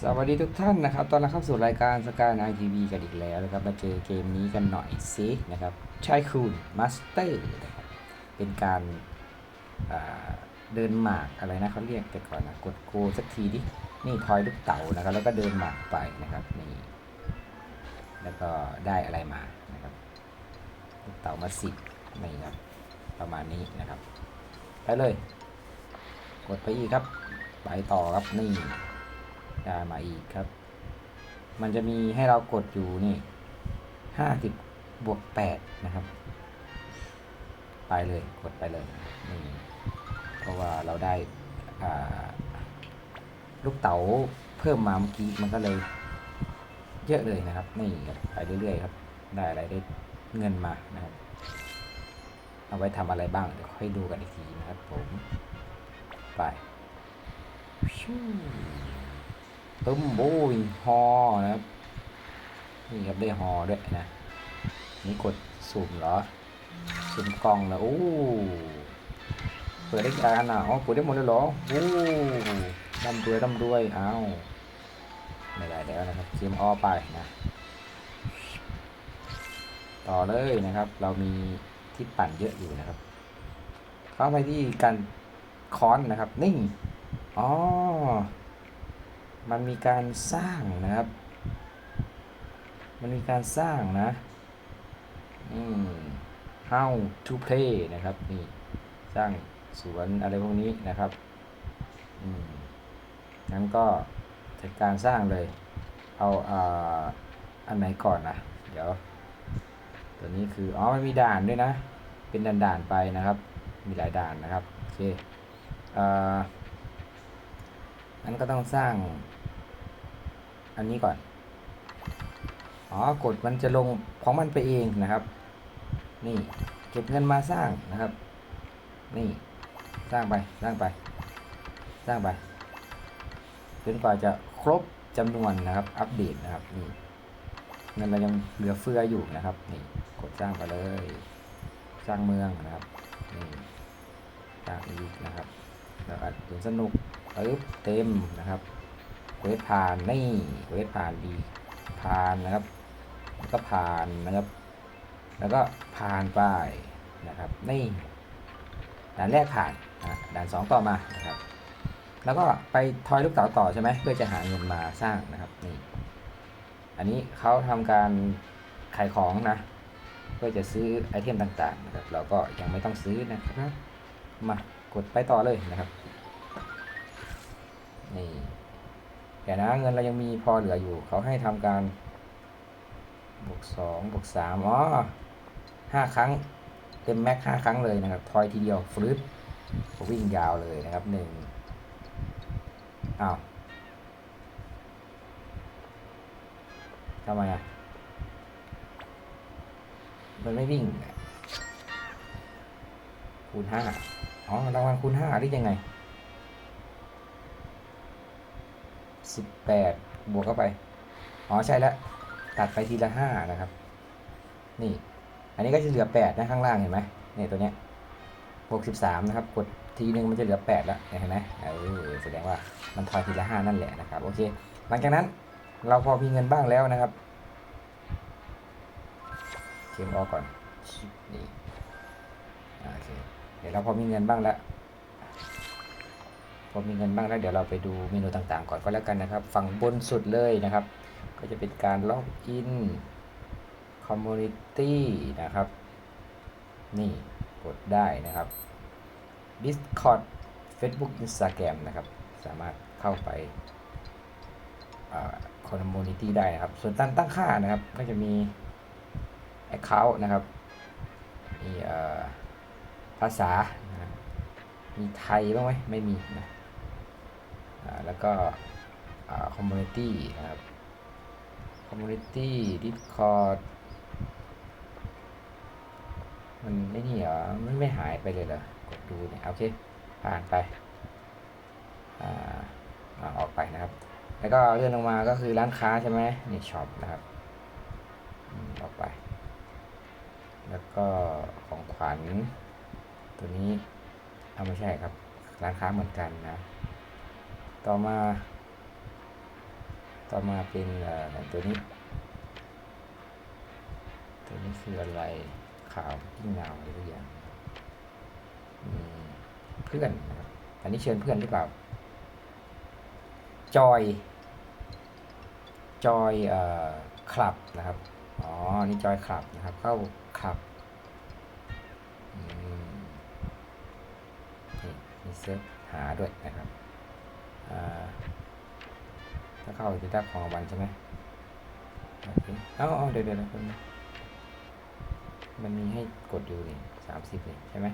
สวัสดีทุกท่านนะครับ ตอนรับเข้าสู่รายการสกายไนทีวีกันอีกแล้วนะครับ มาเจอเกมนี้กันหน่อยสินะครับชายคูนมาสเตอร์นะครับ เป็นการเดินหมากอะไรนะเขาเรียกแต่ก่อนนะ กดโกสักทีดิ นี่ทอยลูกเต๋านะครับ แล้วก็เดินหมากไปนะครับนี่ แล้วก็ได้อะไรมานะครับลูกเต๋ามาสิบนี่ครับ ประมาณนี้นะครับ ไปเลย กดไปอีกครับ ไปต่อครับนี่ ได้มาอีกครับ มันจะมีให้เรากดอยู่นี่ห้าสิบบวกแปดนะครับ ไปเลยกดไปเลยนี่เพราะว่าเราได้ลูกเต๋าเพิ่มมาเมื่อกี้มันก็เลยเยอะเลยนะครับ นี่ครับไปเรื่อยๆครับ ได้อะไรได้เงินมานะครับ เอาไว้ทำอะไรบ้างเดี๋ยวค่อยดูกันอีกทีนะครับผม ไป ตุ้มโบยฮอนะครับ นี่ครับได้ฮอด้วยนะ นี่กดสุ่มเหรอ สุ่มกล่องแล้วโอ้เปิดได้กี่อันอะอ๋อเปิดได้หมดเลยเหรอโอ้ร่ำรวยร่ำรวยอ้าวไม่ได้แล้วนะครับเกมออไปนะ ต่อเลยนะครับ เรามีที่ปั่นเยอะอยู่นะครับ เข้าไปที่การค้อนนะครับนี่งอ๋อ มันมีการสร้างนะครับ มันมีการสร้างนะ อืม how to play นะครับ นี่ สร้างสวนอะไรพวกนี้นะครับ อืมงั้นก็จัดการสร้างเลย เอาอ่าอันไหนก่อนนะ เดี๋ยว ตัวนี้คือ อ๋อ มันมีด่านด้วยนะ เป็นด่านๆไปนะครับ มีหลายด่านนะครับ โอเคอ่างั้นก็ต้องสร้าง อันนี้ก่อน อ๋อกดมันจะลงของมันไปเองนะครับ นี่เก็บเงินมาสร้างนะครับ นี่สร้างไปสร้างไป สร้างไปจนกว่าจะครบจำนวนนะครับ อัปเดตนะครับนี่เงินเรายังเหลือเฟืออยู่นะครับนี่กดสร้างไปเลย สร้างเมืองนะครับนี่สร้างอีกนะครับแล้วอัดสนสนุกปึ๊บเต็มนะครับ เควสผ่านนี่เควสผ่านดีผ่านนะครับแล้วก็ผ่านนะครับ แล้วก็ผ่านไปนะครับนี่ด่านแรกผ่านด่านสองต่อมานะครับ แล้วก็ไปทอยลูกเต๋าต่อใช่ไหมเพื่อจะหาเงินมาสร้างนะครับนี่อันนี้เขาทำการขายของนะเพื่อจะซื้อไอเทมต่างๆนะครับเราก็ยังไม่ต้องซื้อนะครับมากดไปต่อเลยนะครับนี่ เดี๋ยวนะเงินเรายังมีพอเหลืออยู่ เขาให้ทำการบวกสองบวกสามอ๋อห้าครั้ง เต็มแม็กห้าครั้งเลยนะครับ ทอยทีเดียวฟลืดวิ่งยาวเลยนะครับหนึ่งอ้าวทำไมอะ มันไม่วิ่ง คูณห้าอ๋อรางวัลคูณห้าได้ยังไง สิบแปดบวกเข้าไป อ๋อใช่แล้ว ตัดไปทีละห้านะครับ นี่ อันนี้ก็จะเหลือแปดนะข้างล่างเห็นไหมเนี่ยตัวเนี้ยบวกสิบสามนะครับ กดทีนึงมันจะเหลือแปดแล้วเห็นไหมเออแสดงว่ามันทอยทีละห้านั่นแหละนะครับ โอเค หลังจากนั้นเราพอมีเงินบ้างแล้วนะครับเกมออกก่อนนี่โอเคเดี๋ยวเราพอมีเงินบ้างแล้ว พอมีเงินบ้างแล้วเดี๋ยวเราไปดูเมนูต่างๆ ก่อนก็แล้วกันนะครับ ฝั่งบนสุดเลยนะครับ ก็จะเป็นการล็อกอินคอมมูนิตี้นะครับ นี่กดได้นะครับ Discord Facebook Instagram นะครับ สามารถเข้าไปคอมมูนิตี้ได้นะครับ ส่วนตั้งตั้งค่านะครับ ก็จะมี Account นะครับมีเอ่อภาษานะมีไทยบ้างไหมไม่มีนะ แล้วก็คอมมูนิตี้นะครับคอมมูนิตี้ดิสคอร์ดมันไม่นี่เหรอมันไม่หายไปเลยเหรอกดดูเนี่ยโอเค ผ่านไปอ่าออกไปนะครับ แล้วก็เลื่อนลงมาก็คือร้านค้าใช่ไหมนี่ช็อปนะครับอออกไป แล้วก็ของขวัญตัวนี้เอาไม่ใช่ครับ ร้านค้าเหมือนกันนะ ต่อมา ต่อมาเป็นตัวนี้ ตัวนี้คืออะไรข่าวยิ่เงาอะไรทุกอย่างเพื่อนนะครับอันนี้เชิญเพื่อนหรือเปล่า จอย จอยเอ่อคลับนะครับ อ๋อ นี่จอยคลับนะครับ เข้าคลับมนี่มีเซิร์ฟหาด้วยนะครับ ถ้าเข้าจะได้ของรางวัลใช่ไหมโอเคเอาเอาเดี๋ยวเดี๋ยวนะคนงมันมีให้กดอยู่นี่สามสิบนี่ใช่ไหม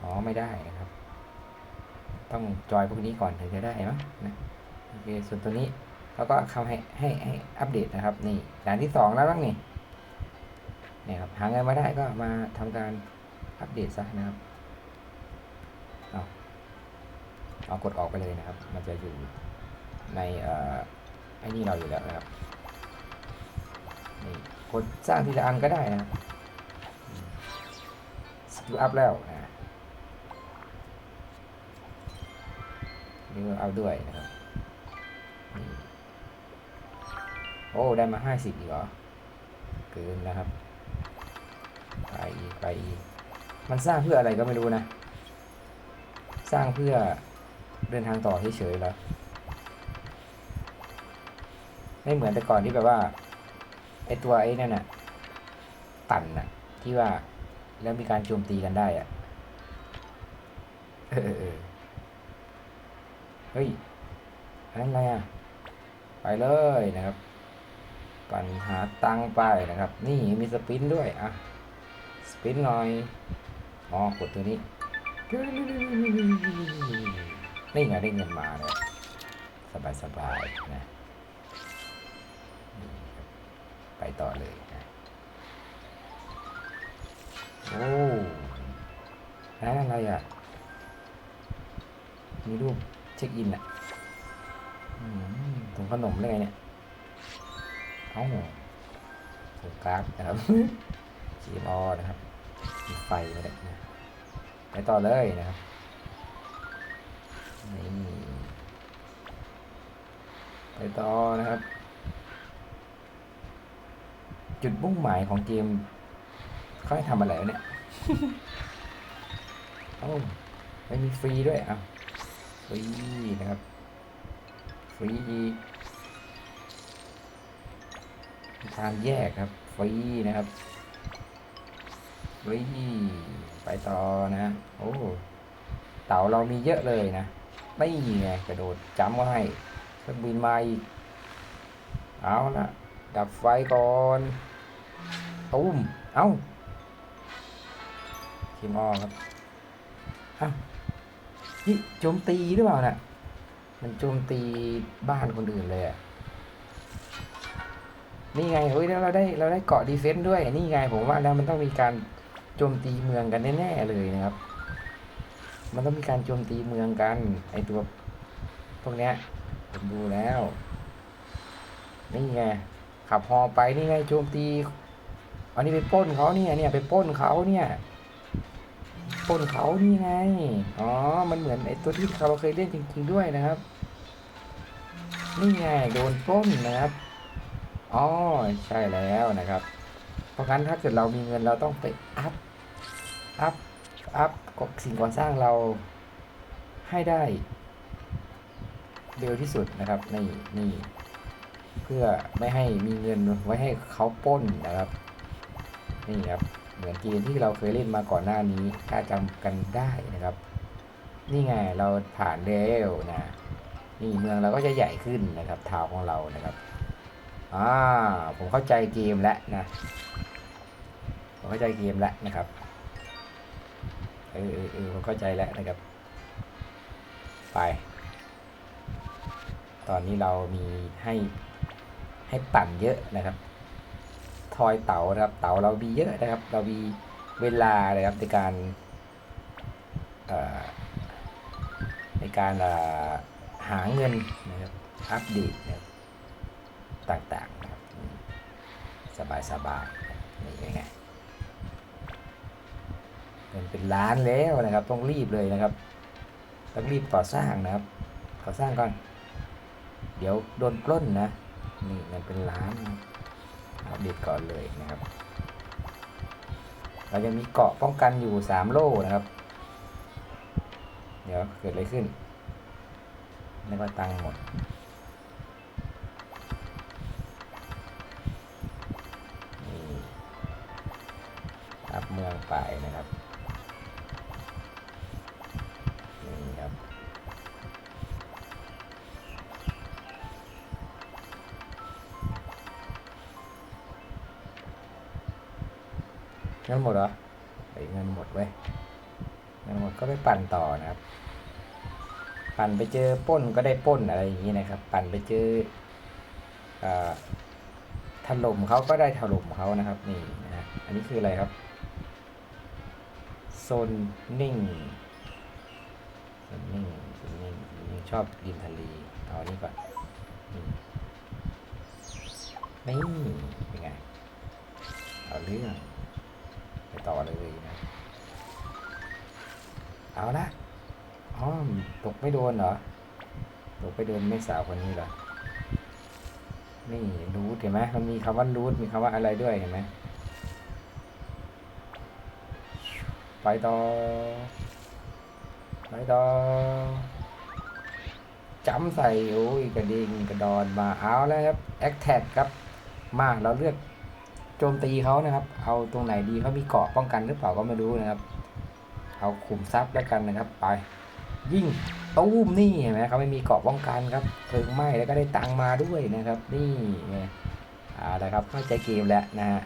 อ๋อไม่ได้นะครับ ต้องจอยพวกนี้ก่อนถึงจะได้มั้งนะโอเคส่วนตัวนี้เขาก็เข้าให้ให้ให้อัปเดตนะครับ นี่ด่านที่สองแล้วบ้างนี่เนี่ยครับหาเงินมาได้ก็มาทำการอัปเดตซะนะครับ เอากดออกไปเลยนะครับ มันจะอยู่ในไอ้นี่เราอยู่แล้วนะครับนี่กดสร้างทีละอันก็ได้นะสกิลอัพแล้วนะนี่เอาด้วยนะครับโอ้ ได้มาห้าสิบอีกเหรอ เกินนะครับ ไปอีก ไปอีก มันสร้างเพื่ออะไรก็ไม่รู้นะ สร้างเพื่อ เดินทางต่อเฉยๆแล้วไม่เหมือนแต่ก่อนที่แบบว่าไอตัวไอ้นั่นน่ะปั่นน่ะ ที่ว่าแล้วมีการโจมตีกันได้อะเออเออเฮ้ยอะไรอะ ไปเลยนะครับ ปัญหาตังไปนะครับ นี่มีสปินด้วยอะ สปินหน่อยอ๋อกดตัวนี้ นี่ไงได้เงินมาเลยสบายสบายๆนะไปต่อเลยนะโอ้นั่นอะไรอะ มีรูปเช็คอินอะอถุงขนมเลยเนี่ย เอ้าถุงกราฟนะครับจีรอนะครับมีไฟมาเลยนะไปต่อเลยนะครับ ต่อนะครับ จุดมุ่งหมายของเกมเขาให้ทำอะไรวะเนี่ยเอ้าไม่มีฟรีด้วยอะฟรีนะครับฟรีอีกมีทางแยกครับฟรีนะครับฟรีไปต่อนะ โอ้เต่าเรามีเยอะเลยนะไม่ไงกระโดดจำก็ให้เค รื่องบินมาอีก เอาละดับไฟก่อนตุ้มเอาคิมออครับอ้าวนี่โจมตีหรือเปล่าน่ะ มันโจมตีบ้านคนอื่นเลยอะนี่ไงเฮ้ยแล้วเราได้เราได้เกาะดีเฟนต์ด้วย นี่ไงผมว่าแล้วมันต้องมีการโจมตีเมืองกันแน่ๆเลยนะครับ มันต้องมีการโจมตีเมืองกันไอตัวพวกเนี้ย ผมดูแล้ว นี่ไงขับฮอไปนี่ไงโจมตีอันนี้ไปป้นเขาเนี่ยเนี่ยไปป้นเขาเนี่ยป้นเขานี่ไงอ๋อมันเหมือนไอตัวที่เราเคยเล่นจริง ๆด้วยนะครับ นี่ไงโดนป้นนะครับอ๋อใช่แล้วนะครับ เพราะงั้นถ้าเกิดเรามีเงินเราต้องไปอัพอัพอัพกสิ่งก่อสร้างเราให้ได้ เร็วที่สุดนะครับนี่นี่เพื่อไม่ให้มีเงินไว้ให้เขาป้นนะครับนี่ครับเหมือนเกมที่เราเคยเล่นมาก่อนหน้านี้ถ้าจำกันได้นะครับ นี่ไงเราผ่านเร็วนะนี่เมืองเราก็จะใหญ่ขึ้นนะครับทาวของเรานะครับอ่าผมเข้าใจเกมแล้วนะผมเข้าใจเกมแล้วนะครับเออเออเออผมเข้าใจแล้วนะครับ ไป ตอนนี้เรามีให้ให้ปั่นเยอะนะครับ ทอยเต๋านะครับ เต๋าเรามีเยอะนะครับ เรามีเวลานะครับในการในการหาเงินนะครับ อัปเดตนะครับต่างๆนะครับ สบายสบายนี่ไงเงินเป็นล้านแล้วนะครับ ต้องรีบเลยนะครับ ต้องรีบก่อสร้างนะครับ ก่อสร้างก่อน เดี๋ยวโดนปล้นนะ นี่มันเป็นล้านอัปเดตก่อนเลยนะครับ เรายังมีเกาะป้องกันอยู่สามโล่นะครับ เดี๋ยวเกิดอะไรขึ้นนึกว่าตังค์หมดนี่รับเมืองไปนะครับ เงินหมดเหรอไอ้เงินหมดเว้ยเงินหมดก็ไปปั่นต่อนะครับ ปั่นไปเจอป้นก็ได้ป้นอะไรอย่างนี้นะครับ ปั่นไปเจออถล่มเขาก็ได้ถล่มเขานะครับนี่นะอันนี้คืออะไรครับโซนนิ่งโซนนิ่งโซนนิ่งนนิ่งชอบริมทะเลเอาอันนี้ก่อนนี่เป็นไงเอาเรื่อง ต่อเลยนะเอาละอ๋อตกไม่โดนเหรอตกไปโดนไม่สาวคนนี้เหรอนี่รูทเห็นไหมมันมีคำว่ารูทมีคำว่าอะไรด้วยเห็นไหมไปต่อไปต่อจำใส่โอ้ยกระดิ่งกระดอนมาเอาแล้วครับแอคแท็กครับมาเราเลือก โจมตีเขานะครับ เอาตรงไหนดีเขามีเกาะป้องกันหรือเปล่าก็ไม่รู้นะครับ เอาขุมทรัพย์แล้วกันนะครับ ไป ยิ่งตู้มนี่เห็นไหมเขาไม่มีเกาะป้องกันครับเพลิงไหม้แล้วก็ได้ตังมาด้วยนะครับ นี่ไงเอาละครับเข้าใจเกมแล้วนะฮะ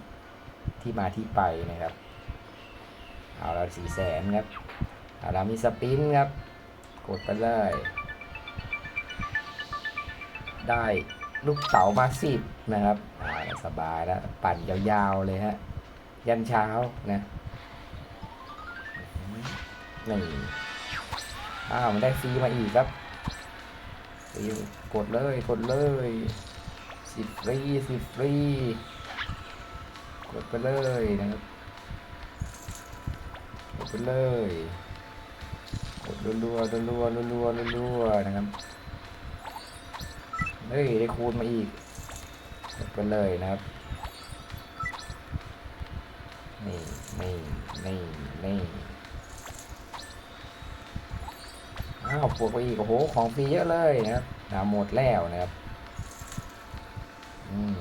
ที่มาที่ไปนะครับ เอาละสี่แสนครับเอาละมีสปินครับ กดไปเลยได้ลูกเต๋ามาสิบนะครับ สบายแล้ว ปั่นยาวๆเลยฮะ ยันเช้านะนี่อ้าวมันได้ฟรีมาอีกครับฟรีกดเลยกดเลยสิบฟรีสิบฟรีกดไปเลยนะครับ กดไปเลย กดรัวๆรัวๆรัวๆรัวๆนะครับ เฮ้ย ได้คูณมาอีก กดไปเลยนะครับ นี่นี่นี่นี่อ้าวปวดไปอีกโอ้โหของฟรีเยอะเลยนะครับหมดแล้วนะครับ อืม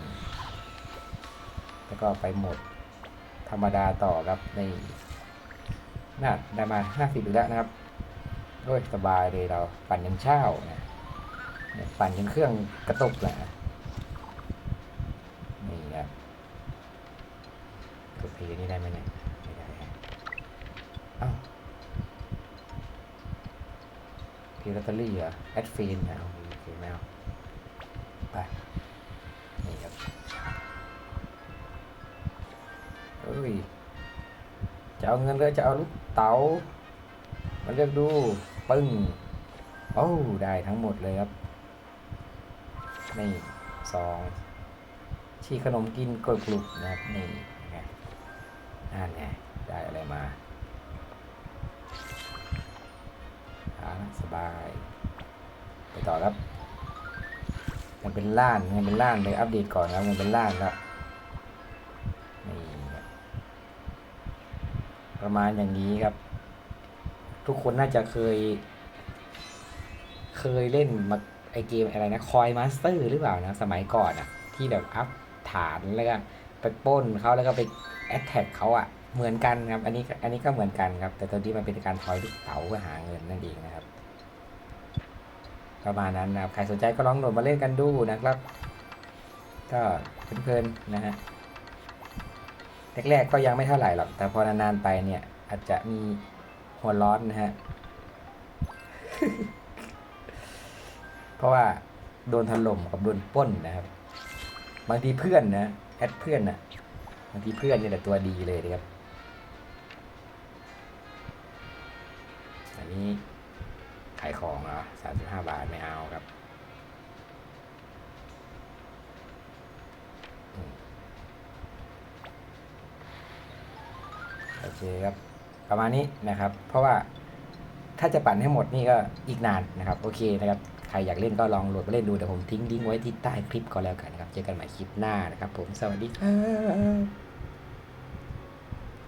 แล้วก็ไปหมดธรรมดาต่อครับนี่น่าได้มาห้าสิบแล้วนะครับโอ้ยสบายเลยเราปั่นยันเช้านะเนี่ยปั่นจนเครื่องกระตุกแหละนี่ครับ กดเพย์นี่ได้ไหมเนี่ย ไม่ได้เอ้าเพลย์ลอตเตอรี่เหรอ แอดฟีนนะโอเคไม่เอาไป นี่ครับเอ้ย จะเอาเงินหรือจะเอาลูกเต๋ามาเลือกดู ปึ้งโอ้ได้ทั้งหมดเลยครับ นี่สองชีขนมกินกรุบกรุบนะครับนี่ นั่นไงได้อะไรมาอ่าสบาย ไปต่อครับยังเป็นล้านยังเป็นล้านเลยอัปเดตก่อนครับยังเป็นล้านแล้วนี่ประมาณอย่างนี้ครับ ทุกคนน่าจะเคย เคยเล่นมาไอเกมอะไรนะคอยมาสเตอร์หรือเปล่านะ สมัยก่อนอะที่แบบอัพฐานแล้วก็ ไปป้นเขาแล้วก็ไปแอตแทกเขาอะเหมือนกันครับ อันนี้อันนี้ก็เหมือนกันครับ แต่ตอนนี้มันเป็นการทอยลูกเต๋าเพื่อหาเงินนั่นเองนะครับ ประมาณนั้นนะครับใครสนใจก็ลองโหลดมาเล่นกันดูนะครับ ก็เพลินๆนะฮะแรกๆก็ยังไม่เท่าไหร่หรอก แต่พอนานๆไปเนี่ย อาจจะมีหัวร้อนนะฮะ เพราะว่าโดนถล่มกับโดนป้นนะครับ บางทีเพื่อนนะ แอดเพื่อนนะบางทีเพื่อนเนี่แหละตัวดีเลยนะครับ อันนี้ขายของเหรอสามสิบห้าบาทไม่เอาครับ โอเคครับ ประมาณนี้นะครับ เพราะว่าถ้าจะปั่นให้หมดนี่ก็อีกนานนะครับ โอเคนะครับ ใครอยากเล่นก็ลองโหลดมาเล่นดูเดี๋ยวผมทิ้งลิงก์ไว้ที่ใต้คลิปก็แล้วกันนะครับ เจอกันใหม่คลิปหน้านะครับผม สวัสดีครับ